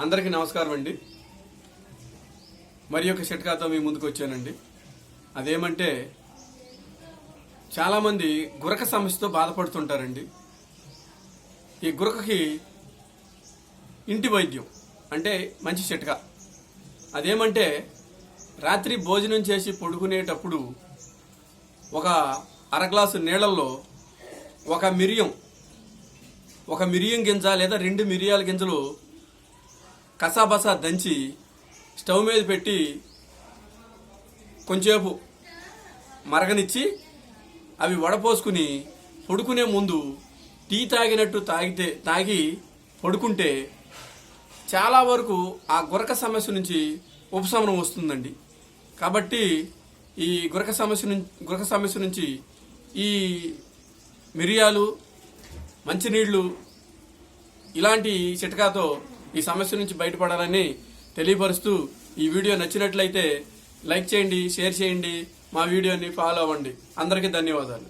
అందరికీ నమస్కారం అండి. మరి ఒక షట్కాతో మీ ముందుకు వచ్చానండి. అదేమంటే చాలామంది గురక సమస్యతో బాధపడుతుంటారండి. ఈ గురకకి ఇంటి వైద్యం అంటే మంచి చిట్కా అదేమంటే రాత్రి భోజనం చేసి పడుకునేటప్పుడు ఒక అర గ్లాసు నీళ్ళల్లో ఒక మిరియం ఒక మిరియం గింజ లేదా రెండు మిరియాల గింజలు కసాబసా దంచి స్టవ్ మీద పెట్టి కొంచెంసేపు మరగనిచ్చి అవి వడపోసుకుని పడుకునే ముందు టీ తాగినట్టు తాగితే తాగి పడుకుంటే చాలా వరకు ఆ గురక సమస్య నుంచి ఉపశమనం వస్తుందండి. కాబట్టి ఈ గురక సమస్య నుంచి గురక సమస్య నుంచి ఈ మిరియాలు మంచినీళ్ళు ఇలాంటి చిట్కాతో ఈ సమస్య నుంచి బయటపడాలని తెలియపరుస్తూ ఈ వీడియో నచ్చినట్లయితే లైక్ చేయండి షేర్ చేయండి మా వీడియోని ఫాలో అవ్వండి. అందరికీ ధన్యవాదాలు.